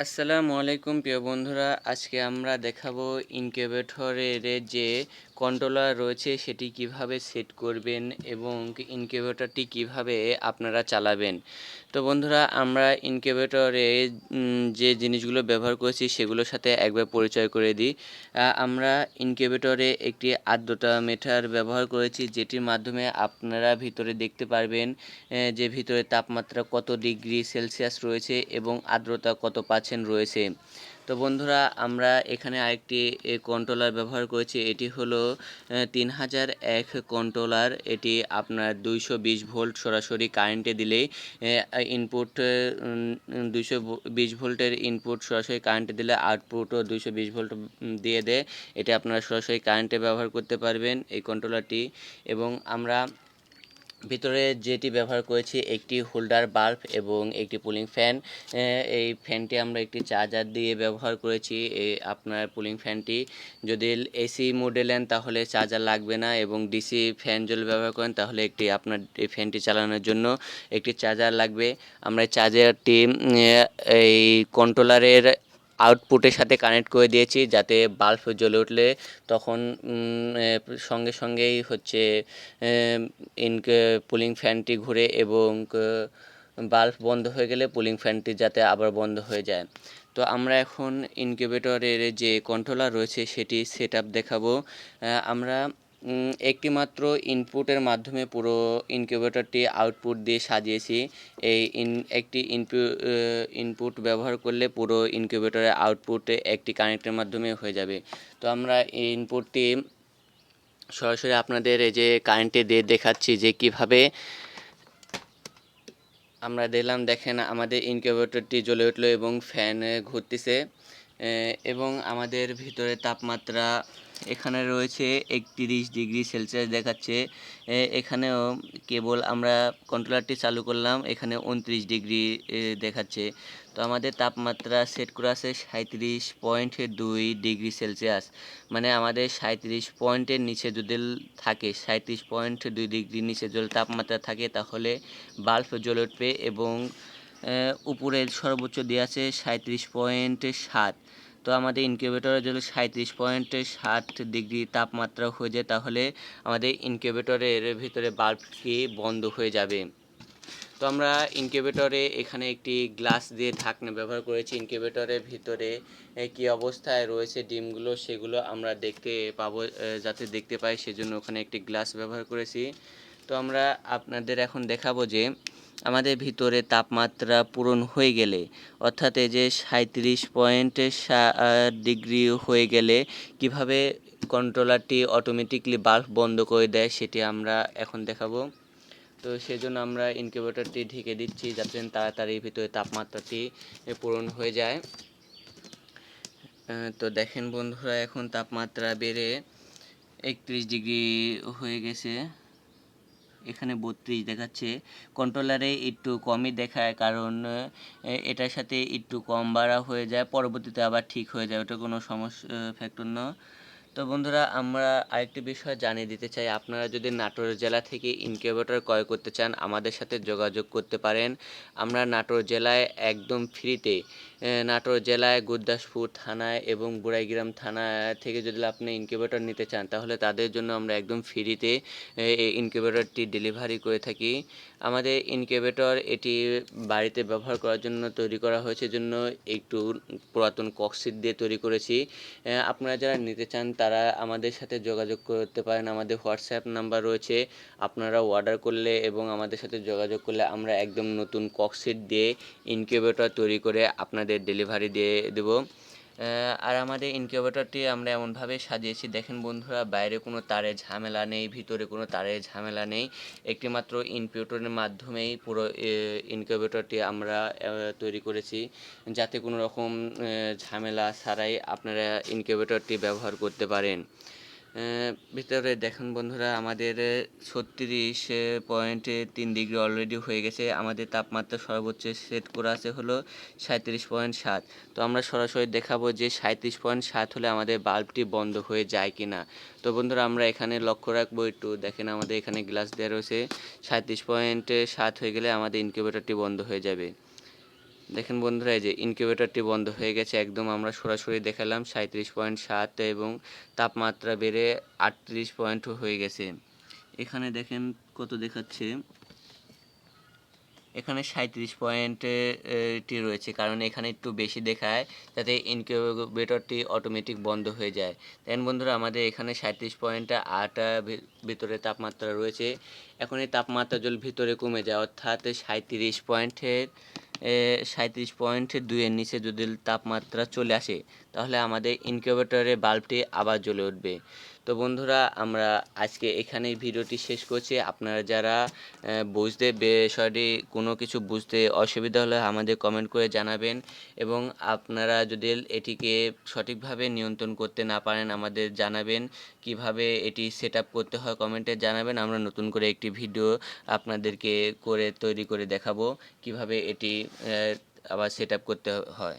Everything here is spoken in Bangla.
আসসালামু আলাইকুম প্রিয় বন্ধুরা আজকে আমরা দেখাবো ইনকিউবেটরের যে কন্ট্রোলার রয়েছে, সেটি কীভাবে সেট করবেন এবং ইনকিউবেটরটি কীভাবে আপনারা চালাবেন। তো বন্ধুরা, আমরা ইনকিউবেটরে যে জিনিসগুলো ব্যবহার করেছি, সেগুলোর সাথে একবার পরিচয় করে দিই। আমরা ইনকিউবেটরে একটি আর্দ্রতা মিটার ব্যবহার করেছি, যেটির মাধ্যমে আপনারা ভিতরে দেখতে পারবেন যে ভিতরে তাপমাত্রা কত ডিগ্রি সেলসিয়াস রয়েছে এবং আর্দ্রতা কত পার্সেন্ট রয়েছে। তো বন্ধুরা, আমরা এখানে আরেকটি কন্ট্রোলার ব্যবহার করেছি। এটি হলো তিন হাজার এক কন্ট্রোলার এটি আপনার দুইশো বিশ ভোল্ট সরাসরি কারেন্টে দিলেই ইনপুট দুইশো বিশ ভোল্টের ইনপুট সরাসরি কারেন্টে দিলে আউটপুটও দুইশো বিশ ভোল্ট দিয়ে দেয়। এটি আপনারা সরাসরি কারেন্টে ব্যবহার করতে পারবেন এই কন্ট্রোলারটি এবং আমরা ভিতরে যেটি ব্যবহার করেছি, একটি হোল্ডার বাল্ব এবং একটি পুলিং ফ্যান। এই ফ্যানটি আমরা একটি চার্জার দিয়ে ব্যবহার করেছি। আপনার পুলিং ফ্যানটি যদি এসি মোডে নেন তাহলে চার্জার লাগবে না এবং ডিসি ফ্যান যদি ব্যবহার করেন তাহলে একটি আপনার এই ফ্যানটি চালানোর জন্য একটি চার্জার লাগবে। আমরা চার্জারটি এই কন্ট্রোলারের আউটপুটের সাথে কানেক্ট করে দিয়েছি যাতে বাল্ব জ্বলে উঠলে তখন সঙ্গে সঙ্গেই হচ্ছে ইনকে পুলিং ফ্যানটি ঘুরে এবং বাল্ব বন্ধ হয়ে গেলে পুলিং ফ্যানটি যাতে আবার বন্ধ হয়ে যায়। তো আমরা এখন ইনকিউবেটরের যে কন্ট্রোলার রয়েছে সেটি সেট আপ দেখাবো আমরা একটি মাত্র ইনপুটের মাধ্যমে পুরো ইনকিউবেটরটি আউটপুট দিয়ে সাজিয়েছি। এই ইন একটি ইনপু ইনপুট ব্যবহার করলে পুরো ইনকিউবেটরের আউটপুটে একটি কানেক্টের মাধ্যমে হয়ে যাবে। তো আমরা ইনপুটটি সরাসরি আপনাদের এই যে কারেন্টে দিয়ে দেখাচ্ছি যে কীভাবে আমরা দেখলাম, দেখেন আমাদের ইনকিউবেটরটি জ্বলে উঠল এবং ফ্যান ঘুরতেছে। এবং আমাদের ভিতরে তাপমাত্রা এখানে রয়েছে একত্রিশ ডিগ্রি সেলসিয়াস দেখাচ্ছে। এখানেও কেবল আমরা কন্ট্রোলারটি চালু করলাম, এখানে উনত্রিশ ডিগ্রি দেখাচ্ছে। তো আমাদের তাপমাত্রা সেট করা আছে সাঁত্রিশ পয়েন্ট দুই ডিগ্রি সেলসিয়াস। মানে আমাদের সাঁত্রিশ পয়েন্টের নিচে যদি থাকে সাঁত্রিশ পয়েন্ট দুই ডিগ্রির নিচে যদি তাপমাত্রা থাকে, তাহলে বাল্ব জ্বলে উঠবে এবং উপরের সর্বোচ্চ দেওয়া আছে সাঁত্রিশ পয়েন্ট সাত। তো আমাদের ইনকিউবেটরে যদি সাঁত্রিশ পয়েন্ট ষাট ডিগ্রি তাপমাত্রা হয়ে যায়, তাহলে আমাদের ইনকিউবেটরের ভিতরে বাল্বটি বন্ধ হয়ে যাবে। তো আমরা ইনকিউবেটরে এখানে একটি গ্লাস দিয়ে ঢাকনা ব্যবহার করেছি। ইনকিউবেটরের ভিতরে কি অবস্থায় রয়েছে ডিমগুলো, সেগুলো আমরা দেখতে পাবো যাতে দেখতে পাই, সেজন্য ওখানে একটি গ্লাস ব্যবহার করেছি। তো আমরা আপনাদের এখন দেখাবো যে আমাদের ভিতরে তাপমাত্রা পূরণ হয়ে গেলে, অর্থাৎ এই যে সাঁত্রিশ পয়েন্ট ডিগ্রি হয়ে গেলে কীভাবে কন্ট্রোলারটি অটোমেটিকলি বাল্ব বন্ধ করে দেয় সেটি আমরা এখন দেখাবো। তো সেজন্য আমরা ইনকিউবেটরটি ঢেকে দিচ্ছি যাতে তাড়াতাড়ি ভিতরে তাপমাত্রাটি পূরণ হয়ে যায়। তো দেখেন বন্ধুরা, এখন তাপমাত্রা বেড়ে একত্রিশ ডিগ্রি হয়ে গেছে। এখানে বত্রিশ দেখাচ্ছে। কন্ট্রোলারে একটু কমই দেখায় কারণ এটার সাথে একটু কম বাড়া হয়ে যায়, পরবর্তীতে আবার ঠিক হয়ে যায়, ওটা কোনো সমস্যা ফ্যাক্টর না। তো বন্ধুরা, আমরা আরেকটি বিষয় জানিয়ে দিতে চাই। আপনারা যদি নাটোর জেলা থেকে ইনকিউবেটর ক্রয় করতে চান, আমাদের সাথে যোগাযোগ করতে পারেন। আমরা নাটোর জেলায় একদম ফ্রিতে নাটোর জেলায় গুরদাসপুর থানায় এবং বুড়াইগ্রাম থানা থেকে যদি আপনি ইনকিউবেটর নিতে চান, তাহলে তাদের জন্য আমরা একদম ফ্রিতে ইনকিউবেটরটি ডেলিভারি করে থাকি। আমাদের ইনকিউবেটর এটি বাড়িতে ব্যবহার করার জন্য তৈরি করা হয়েছে জন্য একটু পুরাতন কক্সিট দিয়ে তৈরি করেছি। আপনারা যারা নিতে চান, তারা আমাদের সাথে যোগাযোগ করতে পারেন। আমাদের হোয়াটসঅ্যাপ নাম্বার রয়েছে, আপনারা অর্ডার করলে এবং আমাদের সাথে যোগাযোগ করলে আমরা একদম নতুন কক্সিট দিয়ে ইনকিউবেটর তৈরি করে আপনাদের ডেলিভারি দিয়ে দেবো। আর আমাদের ইনকিউবেটরটি আমরা এমনভাবে সাজিয়েছি। দেখেন বন্ধুরা, বাইরে কোনো তারের ঝামেলা নেই, ভিতরে কোনো তারের ঝামেলা নেই। একটিমাত্র ইনকিউবেটরের মাধ্যমেই পুরো ইনকিউবেটরটি আমরা তৈরি করেছি। যাতে কোনো রকম ঝামেলা ছাড়াই আপনারা ইনকিউবেটরটি ব্যবহার করতে পারেন। ভিতরে দেখুন বন্ধুরা, আমাদের ছত্রিশ পয়েন্ট তিন ডিগ্রি অলরেডি হয়ে গেছে। আমাদের তাপমাত্রা সর্বোচ্চ সেট করা আছে হলো সাঁত্রিশ পয়েন্ট সাত। তো আমরা সরাসরি দেখাবো যে সাঁত্রিশ পয়েন্ট সাত হলে আমাদের বাল্বটি বন্ধ হয়ে যায় কি না তো বন্ধুরা, আমরা এখানে লক্ষ্য রাখব একটু। দেখেন আমাদের এখানে গ্লাস দেওয়া রয়েছে। সাঁত্রিশ পয়েন্ট সাত হয়ে গেলে আমাদের ইনকিউবেটরটি বন্ধ হয়ে যাবে। দেখেন বন্ধুরা, এই যে ইনকিউবেটরটি বন্ধ হয়ে গেছে। একদম আমরা সরাসরি দেখালাম সাঁত্রিশ পয়েন্ট সাত এবং তাপমাত্রা বেড়ে আটত্রিশ পয়েন্ট হয়ে গেছে। এখানে দেখেন কত দেখাচ্ছে। এখানে সাঁত্রিশ পয়েন্ট টি রয়েছে, কারণ এখানে একটু বেশি দেখায় যাতে ইনকিউবেটরটি অটোমেটিক বন্ধ হয়ে যায়। দেন বন্ধুরা, আমাদের এখানে সাঁত্রিশ পয়েন্ট আট ভিতরে তাপমাত্রা রয়েছে। এখন এই তাপমাত্রা জল ভিতরে কমে যায়, অর্থাৎ সাঁত্রিশ পয়েন্টের সাঁত্রিশ পয়েন্ট দুইয়ের নিচে যদি তাপমাত্রা চলে আসে, তাহলে আমাদের ইনকিউবেটরের বাল্বটি আবার জ্বলে উঠবে। তো বন্ধুরা, আমরা আজকে এখানেই ভিডিওটি শেষ করছি। আপনারা যারা বুঝতে বিষয়টি কোনো কিছু বুঝতে অসুবিধা হলে আমাদের কমেন্ট করে জানাবেন এবং আপনারা যদি এটিকে সঠিকভাবে নিয়ন্ত্রণ করতে না পারেন, আমাদের জানাবেন। কীভাবে এটি সেট করতে হয় কমেন্টে জানাবেন। আমরা নতুন করে একটি ভিডিও আপনাদেরকে করে, তৈরি করে দেখাবো কীভাবে এটি আবার সেট করতে হয়।